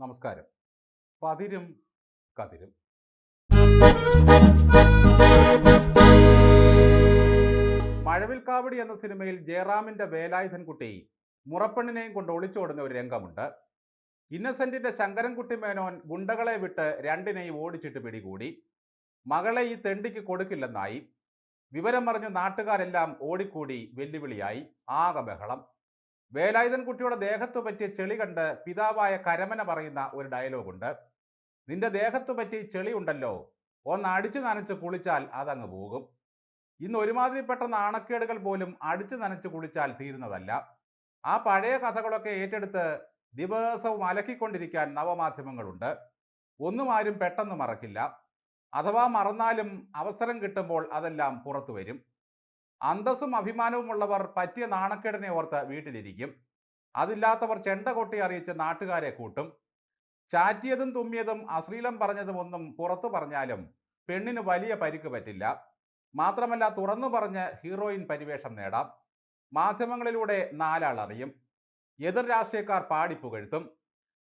നമസ്കാരം. പതിരും കതിരും. മഴവിൽക്കാവടി എന്ന സിനിമയിൽ ജയറാമിന്റെ വേലായുധൻകുട്ടി മുറപ്പെണ്ണിനെയും കൊണ്ട് ഒളിച്ചോടുന്ന ഒരു രംഗമുണ്ട്. ഇന്നസെന്റിന്റെ ശങ്കരൻകുട്ടി മേനോൻ ഗുണ്ടകളെ വിട്ട് രണ്ടിനെയും ഓടിച്ചിട്ട് പിടികൂടി. മകളെ ഈ തെണ്ടിക്ക് കൊടുക്കില്ലെന്നായി. വിവരം അറിഞ്ഞു നാട്ടുകാരെല്ലാം ഓടിക്കൂടി വെല്ലുവിളിയായി. ആകെ ബഹളം. വേലായുധൻ കുട്ടിയുടെ ദേഹത്തു പറ്റിയ ചെളി കണ്ട് പിതാവായ കരമന പറയുന്ന ഒരു ഡയലോഗുണ്ട്. നിന്റെ ദേഹത്തു പറ്റി ചെളി ഉണ്ടല്ലോ. ഒന്ന് അടിച്ചു നനച്ച് കുളിച്ചാൽ അതങ്ങ് പോകും. ഇന്ന് ഒരുമാതിരിപ്പെട്ട നാണക്കേടുകൾ പോലും അടിച്ചു നനച്ച് കുളിച്ചാൽ തീരുന്നതല്ല. ആ പഴയ കഥകളൊക്കെ ഏറ്റെടുത്ത് ദിവസവും അലക്കിക്കൊണ്ടിരിക്കാൻ നവമാധ്യമങ്ങളുണ്ട്. ഒന്നും ആരും പെട്ടെന്ന് മറക്കില്ല. അഥവാ മറന്നാലും അവസരം കിട്ടുമ്പോൾ അതെല്ലാം പുറത്തു വരും. അന്തസ്സും അഭിമാനവുമുള്ളവർ പറ്റിയ നാണക്കേടിനെ ഓർത്ത് വീട്ടിലിരിക്കും. അതില്ലാത്തവർ ചെണ്ട കൊട്ടി അറിയിച്ച നാട്ടുകാരെ കൂട്ടും. ചാറ്റിയതും തുമ്മിയതും അശ്ലീലം പറഞ്ഞതും ഒന്നും പുറത്തു പറഞ്ഞാലും പെണ്ണിന് വലിയ പരിക്ക് പറ്റില്ല. മാത്രമല്ല തുറന്നു പറഞ്ഞ് ഹീറോയിൻ പരിവേഷം നേടാം. മാധ്യമങ്ങളിലൂടെ നാലാൾ അറിയും. എതിർ രാഷ്ട്രീയക്കാർ പാടിപ്പുകഴ്ത്തും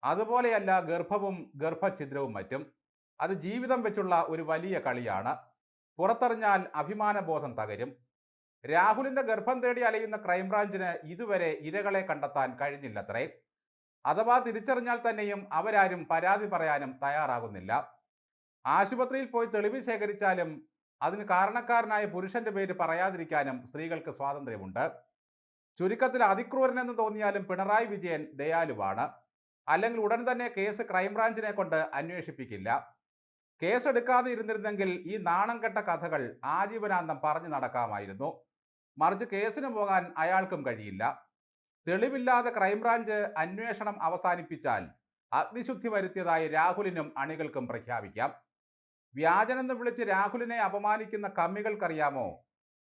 അതുപോലെയല്ല ഗർഭവും ഗർഭഛിദ്രവും മറ്റും. അത് ജീവിതം വെച്ചുള്ള ഒരു വലിയ കളിയാണ്. പുറത്തറിഞ്ഞാൽ അഭിമാനബോധം തകരും. രാഹുലിന്റെ ഗർഭം തേടി അലയുന്ന ക്രൈംബ്രാഞ്ചിന് ഇതുവരെ ഇരകളെ കണ്ടെത്താൻ കഴിഞ്ഞില്ലത്രേ. അഥവാ തിരിച്ചറിഞ്ഞാൽ തന്നെയും അവരാരും പരാതി പറയാനും തയ്യാറാകുന്നില്ല. ആശുപത്രിയിൽ പോയി തെളിവ് ശേഖരിച്ചാലും അതിന് കാരണക്കാരനായ പുരുഷന്റെ പേര് പറയാതിരിക്കാനും സ്ത്രീകൾക്ക് സ്വാതന്ത്ര്യമുണ്ട്. ചുരുക്കത്തിൽ അതിക്രൂരനെന്ന് തോന്നിയാലും പിണറായി വിജയൻ ദയാലുവാണ്. അല്ലെങ്കിൽ ഉടൻ തന്നെ കേസ് ക്രൈംബ്രാഞ്ചിനെ കൊണ്ട് അന്വേഷിപ്പിക്കില്ല. കേസെടുക്കാതെ ഇരുന്നിരുന്നെങ്കിൽ ഈ നാണം കെട്ട കഥകൾ ആജീവനാന്തം പറഞ്ഞു നടക്കാമായിരുന്നു. മറിച്ച് കേസിന് പോകാൻ അയാൾക്കും കഴിയില്ല. തെളിവില്ലാതെ ക്രൈംബ്രാഞ്ച് അന്വേഷണം അവസാനിപ്പിച്ചാൽ അഗ്നിശുദ്ധി വരുത്തിയതായി രാഹുലിനും അണികൾക്കും പ്രഖ്യാപിക്കാം. വ്യാജനെന്ന് വിളിച്ച് രാഹുലിനെ അപമാനിക്കുന്ന കമ്മികൾക്കറിയാമോ?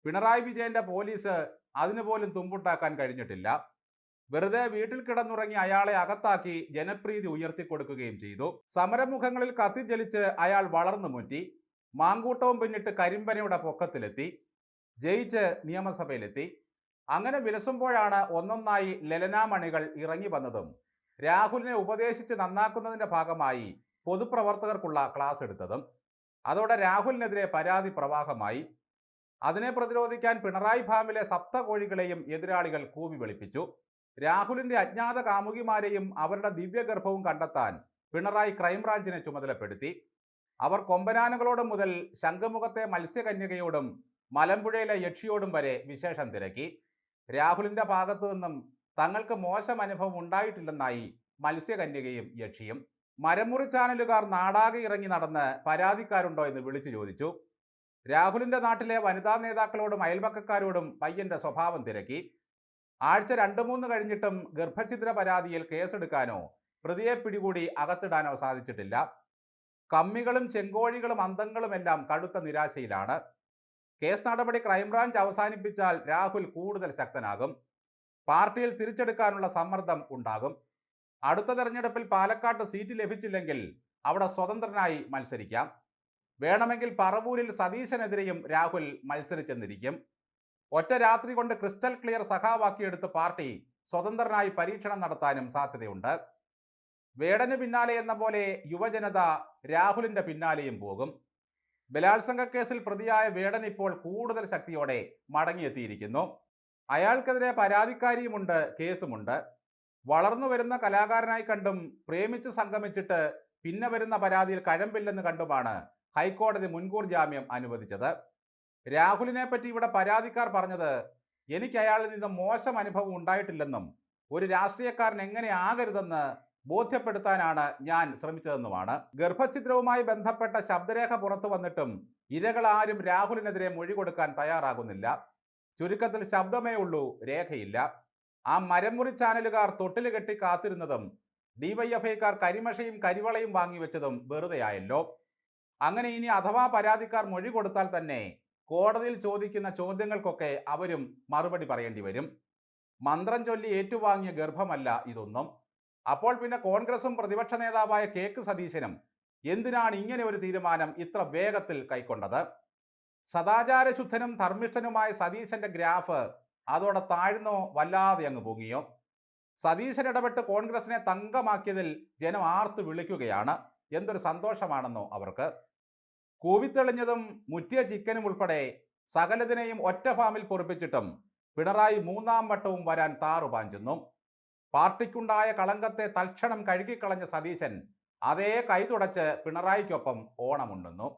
പിണറായി വിജയന്റെ പോലീസ് അതിനു പോലും തുമ്പുണ്ടാക്കാൻ കഴിഞ്ഞിട്ടില്ല. വെറുതെ വീട്ടിൽ കിടന്നുറങ്ങി അയാളെ അകത്താക്കി ജനപ്രീതി ഉയർത്തിക്കൊടുക്കുകയും ചെയ്തു. സമരമുഖങ്ങളിൽ കത്തിജ്വലിച്ച് അയാൾ വളർന്നു മുറ്റി മാങ്കൂട്ടവും പിന്നിട്ട് കരിമ്പനയുടെ പൊക്കത്തിലെത്തി. ജയിച്ച് നിയമസഭയിലെത്തി. അങ്ങനെ വിലസുമ്പോഴാണ് ഒന്നൊന്നായി ലലനാമണികൾ ഇറങ്ങി വന്നതും. രാഹുലിനെ ഉപദേശിച്ച് നന്നാക്കുന്നതിന്റെ ഭാഗമായി പൊതുപ്രവർത്തകർക്കുള്ള ക്ലാസ് എടുത്തതും. അതോടെ രാഹുലിനെതിരെ പരാതി പ്രവാഹമായി. അതിനെ പ്രതിരോധിക്കാൻ പിണറായി ഫാമിലെ സപ്തകോഴികളെയും എതിരാളികൾ കൂവി വെളിപ്പിച്ചു. രാഹുലിന്റെ അജ്ഞാത കാമുകിമാരെയും അവരുടെ ദിവ്യഗർഭവും കണ്ടെത്താൻ പിണറായി ക്രൈംബ്രാഞ്ചിനെ ചുമതലപ്പെടുത്തി. അവർ കൊമ്പനാനകളോടും മുതൽ ശംഖുമുഖത്തെ മത്സ്യകന്യകയോടും മലമ്പുഴയിലെ യക്ഷിയോടും വരെ വിശേഷം തിരക്കി. രാഹുലിന്റെ ഭാഗത്തു നിന്നും തങ്ങൾക്ക് മോശം അനുഭവം ഉണ്ടായിട്ടില്ലെന്നായി മത്സ്യകന്യകയും യക്ഷിയും മരമുറി ചാനലുകാർ നാടാകെ ഇറങ്ങി നടന്ന് പരാതിക്കാരുണ്ടോ എന്ന് വിളിച്ചു ചോദിച്ചു. രാഹുലിന്റെ നാട്ടിലെ വനിതാ നേതാക്കളോടും അയൽപക്കക്കാരോടും പയ്യന്റെ സ്വഭാവം തിരക്കി. ആഴ്ച രണ്ടു മൂന്ന് കഴിഞ്ഞിട്ടും ഗർഭഛിദ്ര പരാതിയിൽ കേസെടുക്കാനോ പ്രതിയെ പിടികൂടി അകത്തിടാനോ സാധിച്ചിട്ടില്ല. കമ്മികളും ചെങ്കോഴികളും അന്തങ്ങളുമെല്ലാം കടുത്ത നിരാശയിലാണ്. കേസ് നടപടി ക്രൈംബ്രാഞ്ച് അവസാനിപ്പിച്ചാൽ രാഹുൽ കൂടുതൽ ശക്തനാകും. പാർട്ടിയിൽ തിരിച്ചെടുക്കാനുള്ള സമ്മർദ്ദം ഉണ്ടാകും. അടുത്ത തെരഞ്ഞെടുപ്പിൽ പാലക്കാട്ട് സീറ്റ് ലഭിച്ചില്ലെങ്കിൽ അവിടെ സ്വതന്ത്രനായി മത്സരിക്കാം. വേണമെങ്കിൽ പറവൂരിൽ സതീശനെതിരെയും രാഹുൽ മത്സരിച്ചെന്നിരിക്കും. ഒറ്റ രാത്രി കൊണ്ട് ക്രിസ്റ്റൽ ക്ലിയർ സഖാവാക്കിയെടുത്ത് പാർട്ടി സ്വതന്ത്രനായി പരീക്ഷണം നടത്താനും സാധ്യതയുണ്ട്. വേടന് പിന്നാലെ എന്ന പോലെ യുവജനത രാഹുലിന്റെ പിന്നാലെയും പോകും. ബലാത്സംഗ കേസിൽ പ്രതിയായ വേടൻ ഇപ്പോൾ കൂടുതൽ ശക്തിയോടെ മടങ്ങിയെത്തിയിരിക്കുന്നു. അയാൾക്കെതിരെ പരാതിക്കാരിയുമുണ്ട് കേസുമുണ്ട്. വളർന്നു വരുന്ന കലാകാരനായി കണ്ടും പ്രേമിച്ച് സംഗമിച്ചിട്ട് പിന്നെ വരുന്ന പരാതിയിൽ കഴമ്പില്ലെന്ന് കണ്ടുമാണ് ഹൈക്കോടതി മുൻകൂർ ജാമ്യം അനുവദിച്ചത്. രാഹുലിനെ പറ്റി ഇവിടെ പരാതിക്കാർ പറഞ്ഞത് എനിക്ക് അയാളിൽ നിന്ന് മോശം അനുഭവം ഉണ്ടായിട്ടില്ലെന്നും ഒരു രാഷ്ട്രീയക്കാരൻ എങ്ങനെ ആകരുതെന്ന് ബോധ്യപ്പെടുത്താനാണ് ഞാൻ ശ്രമിച്ചതെന്നുമാണ്. ഗർഭഛിദ്രവുമായി ബന്ധപ്പെട്ട ശബ്ദരേഖ പുറത്തു വന്നിട്ടും ആരും രാഹുലിനെതിരെ മൊഴി കൊടുക്കാൻ തയ്യാറാകുന്നില്ല. ചുരുക്കത്തിൽ ശബ്ദമേ ഉള്ളൂ രേഖയില്ല. ആ മരമുറി ചാനലുകാർ തൊട്ടിൽ കെട്ടി കാത്തിരുന്നതും ഡിവൈഎഫ്ഐക്കാർ കരിമഷയും കരിവളയും വാങ്ങിവെച്ചതും വെറുതെയായല്ലോ. അങ്ങനെ ഇനി അഥവാ പരാതിക്കാർ മൊഴി കൊടുത്താൽ തന്നെ കോടതിയിൽ ചോദിക്കുന്ന ചോദ്യങ്ങൾക്കൊക്കെ അവരും മറുപടി പറയേണ്ടി വരും. മന്ത്രം ചൊല്ലി ഏറ്റുവാങ്ങിയ ഗർഭമല്ല ഇതൊന്നും. അപ്പോൾ പിന്നെ കോൺഗ്രസും പ്രതിപക്ഷ നേതാവായ കെ കെ സതീശനും എന്തിനാണ് ഇങ്ങനെ ഒരു തീരുമാനം ഇത്ര വേഗത്തിൽ കൈക്കൊണ്ടത്? സദാചാരശുദ്ധനും ധർമ്മിഷ്ഠനുമായ സതീശന്റെ ഗ്രാഫ് അതോടെ താഴ്ന്നോ വല്ലാതെ അങ്ങ് പൊങ്ങിയോ? സതീശൻ ഇടപെട്ട് കോൺഗ്രസിനെ തങ്കമാക്കിയതിൽ ജനം ആർത്ത് വിളിക്കുകയാണ്. എന്തൊരു സന്തോഷമാണെന്നോ അവർക്ക്. കൂവിത്തെളിഞ്ഞതും മുറ്റിയ ചിക്കനും ഉൾപ്പെടെ സകലതിനെയും ഒറ്റ ഫാമിൽ പൊറിപ്പിച്ചിട്ടും പിണറായി മൂന്നാം വട്ടവും വരാൻ താറുപാഞ്ചുന്നു. പാർട്ടിക്കുണ്ടായ കളങ്കത്തെ തൽക്ഷണം കഴുകിക്കളഞ്ഞ സതീശൻ അതേ കൈ തുടച്ച് പിണറായിക്കൊപ്പം ഓണമുണ്ടുന്നു.